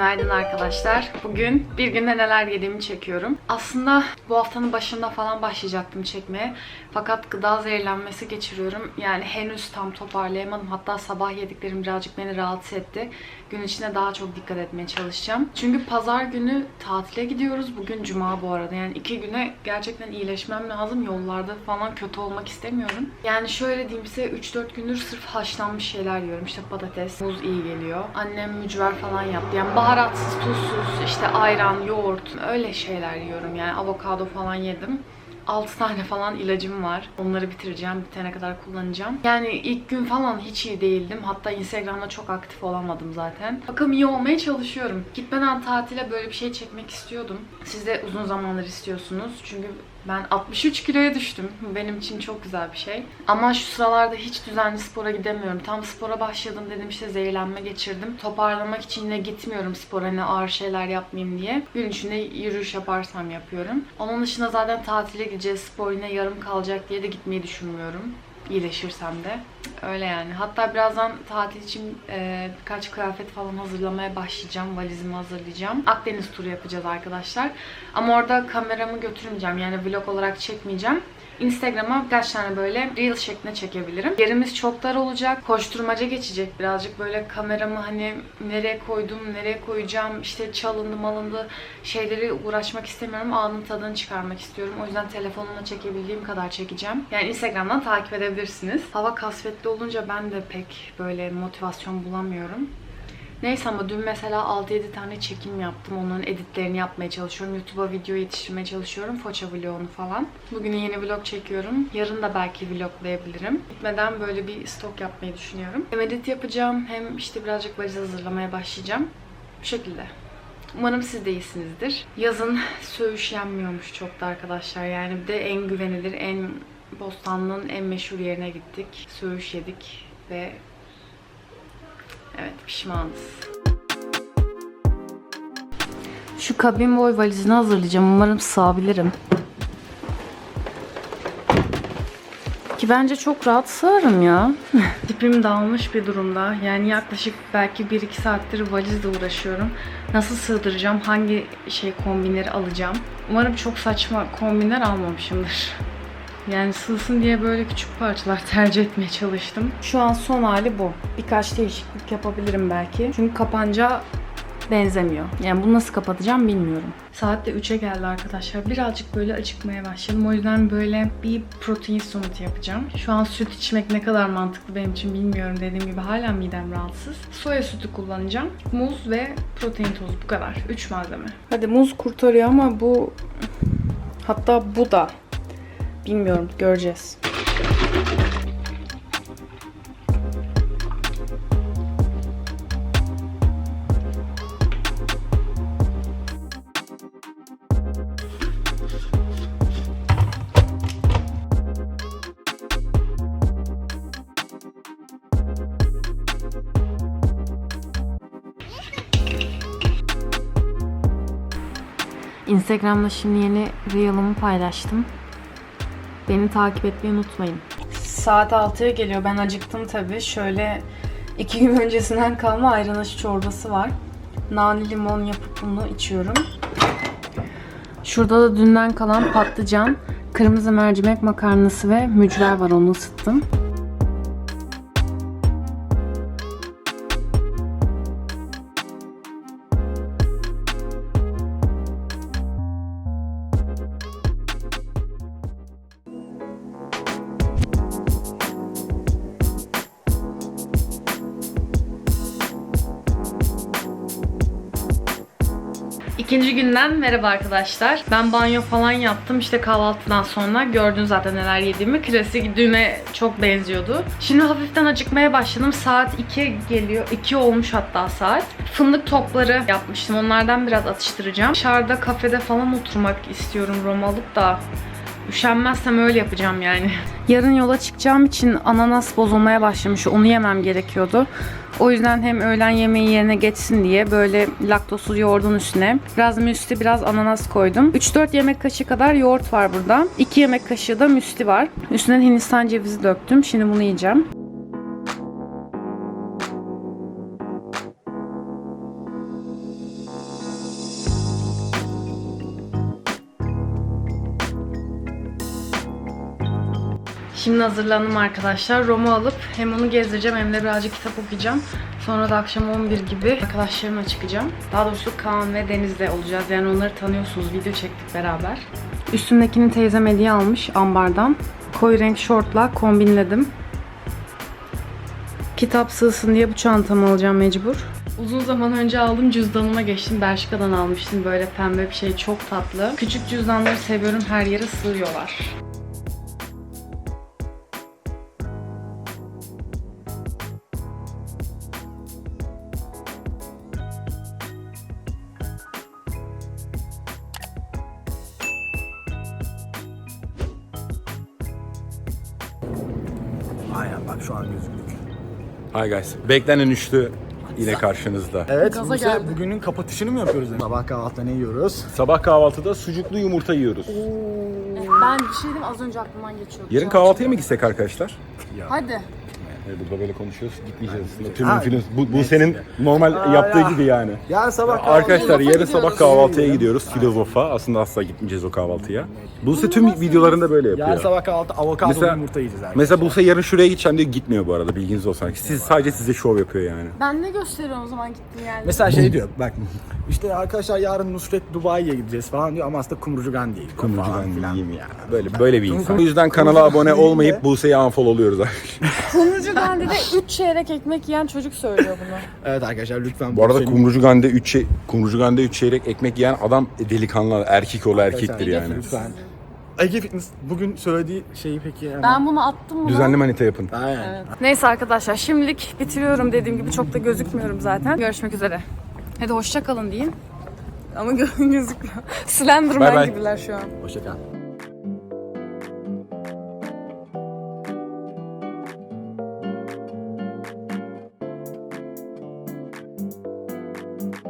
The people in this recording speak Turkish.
Günaydın arkadaşlar. Bugün bir günde neler yediğimi çekiyorum. Aslında bu haftanın başında falan başlayacaktım çekmeye. Fakat gıda zehirlenmesi geçiriyorum. Yani henüz tam toparlayamadım. Hatta sabah yediklerim birazcık beni rahatsız etti. Gün içinde daha çok dikkat etmeye çalışacağım. Çünkü pazar günü tatile gidiyoruz. Bugün cuma bu arada. Yani iki güne gerçekten iyileşmem lazım. Yollarda falan kötü olmak istemiyorum. Yani şöyle diyeyim size 3-4 gündür sırf haşlanmış şeyler yiyorum. İşte patates, muz iyi geliyor. Annem mücver falan yaptı. Yani baharatsız, tuzsuz, işte ayran, yoğurt öyle şeyler yiyorum. Yani avokado falan yedim. 6 tane falan ilacım var. Onları bitireceğim. Bitene kadar kullanacağım. Yani ilk gün falan hiç iyi değildim. Hatta Instagram'da çok aktif olamadım zaten. Bakalım iyi olmaya çalışıyorum. Gitmeden tatile böyle bir şey çekmek istiyordum. Siz de uzun zamandır istiyorsunuz. Çünkü ben 63 kiloya düştüm. Benim için çok güzel bir şey. Ama şu sıralarda hiç düzenli spora gidemiyorum. Tam spora başladım dedim işte zehirlenme geçirdim. Toparlamak için yine gitmiyorum spora hani ağır şeyler yapmayayım diye. Gün içinde yürüyüş yaparsam yapıyorum. Onun dışında zaten tatile gideceğiz. Spor yine yarım kalacak diye de gitmeyi düşünmüyorum iyileşirsem de. Öyle yani. Hatta birazdan tatil için e, birkaç kıyafet falan hazırlamaya başlayacağım. Valizimi hazırlayacağım. Akdeniz turu yapacağız arkadaşlar. Ama orada kameramı götürmeyeceğim. Yani vlog olarak çekmeyeceğim. Instagram'a birkaç tane böyle reel şeklinde çekebilirim. Yerimiz çok dar olacak. Koşturmaca geçecek birazcık. Böyle kameramı hani nereye koydum, nereye koyacağım, işte çalındı malındı şeyleri uğraşmak istemiyorum. Anın tadını çıkarmak istiyorum. O yüzden telefonumla çekebildiğim kadar çekeceğim. Yani Instagram'dan takip edebilirsiniz. Hava kasvetli olunca ben de pek böyle motivasyon bulamıyorum. Neyse ama dün mesela 6-7 tane çekim yaptım. Onların editlerini yapmaya çalışıyorum. YouTube'a video yetiştirmeye çalışıyorum. Foça vlogunu falan. Bugün yeni vlog çekiyorum. Yarın da belki vloglayabilirim. Gitmeden böyle bir stok yapmayı düşünüyorum. Hem edit yapacağım hem işte birazcık valiz hazırlamaya başlayacağım. Bu şekilde. Umarım siz de iyisinizdir. Yazın söğüş yenmiyormuş çok da arkadaşlar. Yani bir de en güvenilir, en Bostanlı'nın en meşhur yerine gittik. Söğüş yedik ve Evet pişmanız. Şu kabin boy valizini hazırlayacağım. Umarım sığabilirim. Ki bence çok rahat sığarım ya. Tipim dağılmış bir durumda. Yani yaklaşık belki 1-2 saattir valizle uğraşıyorum. Nasıl sığdıracağım? Hangi şey kombinleri alacağım? Umarım çok saçma kombinler almamışımdır. Yani sığsın diye böyle küçük parçalar tercih etmeye çalıştım. Şu an son hali bu. Birkaç değişiklik yapabilirim belki. Çünkü kapanca benzemiyor. Yani bunu nasıl kapatacağım bilmiyorum. Saat de 3'e geldi arkadaşlar. Birazcık böyle acıkmaya başladım. O yüzden böyle bir protein smoothie yapacağım. Şu an süt içmek ne kadar mantıklı benim için bilmiyorum. Dediğim gibi hala midem rahatsız. Soya sütü kullanacağım. Muz ve protein tozu bu kadar. 3 malzeme. Hadi muz kurtarıyor ama bu hatta bu da Bilmiyorum. Göreceğiz. Instagram'da şimdi yeni Reel'ımı paylaştım. Beni takip etmeyi unutmayın. Saat 6'ya geliyor. Ben acıktım tabii. Şöyle iki gün öncesinden kalma ayran çorbası var. Nane limon yapıp bunu içiyorum. Şurada da dünden kalan patlıcan, kırmızı mercimek makarnası ve mücver var. Onu ısıttım. İkinci günden merhaba arkadaşlar. Ben banyo falan yaptım işte kahvaltıdan sonra. Gördün zaten neler yediğimi. Klasik düne çok benziyordu. Şimdi hafiften acıkmaya başladım. Saat 2 geliyor. 2 olmuş hatta saat. Fındık topları yapmıştım. Onlardan biraz atıştıracağım. Dışarıda kafede falan oturmak istiyorum Roma alıp da. Üşenmezsem öyle yapacağım yani. Yarın yola çıkacağım için ananas bozulmaya başlamış. Onu yemem gerekiyordu. O yüzden hem öğlen yemeği yerine geçsin diye böyle laktozsuz yoğurdun üstüne biraz müsli biraz ananas koydum. 3-4 yemek kaşığı kadar yoğurt var burada. 2 yemek kaşığı da müsli var. Üstüne Hindistan cevizi döktüm. Şimdi bunu yiyeceğim. Şimdi hazırlandım arkadaşlar. Rom'u alıp hem onu gezdireceğim hem de birazcık kitap okuyacağım. Sonra da akşam 11 gibi arkadaşlarımla çıkacağım. Daha doğrusu Kaan ve Deniz'le olacağız. Yani onları tanıyorsunuz. Video çektik beraber. Üstümdekini teyzem hediye almış ambardan. Koyu renk şortla kombinledim. Kitap sığsın diye bu çantamı alacağım mecbur. Uzun zaman önce aldım cüzdanıma geçtim. Bershka'dan almıştım böyle pembe bir şey çok tatlı. Küçük cüzdanları seviyorum her yere sığıyorlar. Aynen bak şu an gözüktük. Hi guys. Beklenen üçlü yine karşınızda. Evet, Gaza Buse, geldi. bugünün kapatışını mı yapıyoruz? Sabah kahvaltıda ne yiyoruz? Sabah kahvaltıda sucuklu yumurta yiyoruz. Ben bir şey dedim az önce aklımdan geçiyordu. Yarın kahvaltıya mı gitsek arkadaşlar? Hadi. Burada böyle konuşuyoruz. Gitmeyeceğiz aslında. Tüm Ha, film bu, bu senin normal Aa, yaptığı ya. gibi yani. Yarın sabah kahvaltı. Arkadaşlar yarın sabah kahvaltıya gidiyoruz filozofa. Aslında asla gitmeyeceğiz o kahvaltıya. Buse tüm videolarında böyle yapıyor. Yarın sabah kahvaltı avokado Mesela- yumurta yiyeceğiz arkadaşlar. Mesela Buse yarın şuraya gideceğim diyor gitmiyor bu arada bilginiz olsun. Siz sadece size şov yapıyor yani. Ben ne gösteriyorum o zaman gittim yani. Mesela şey diyor bak işte arkadaşlar yarın Nusret Dubai'ye gideceğiz falan diyor ama aslında Kumrucu gidiyor Kumrucu falan ben filan. diyeyim ya. Böyle böyle bir insan. O yüzden kanala abone olmayıp Buse'yi unfollow oluyoruz arkadaşlar. Kumrucu Gandhi'de 3 çeyrek ekmek yiyen çocuk söylüyor bunu. Evet arkadaşlar lütfen Bu arada Kumrucu Gande 3 şey, Kumrucu Gande 3 çeyrek ekmek yiyen adam delikanlı, erkek oğlu erkektir yani. Lütfen. Ege Fitness bugün söylediği şeyi peki hemen- Ben bunu attım mı? Düzenli manita yapın. Aynen. Neyse arkadaşlar şimdilik bitiriyorum dediğim gibi çok da gözükmüyorum zaten. Görüşmek üzere. Hadi hoşça kalın deyin. Ama gö- gözükmüyor. Slenderman Bye bye. gibiler şu an. Hoşçakal.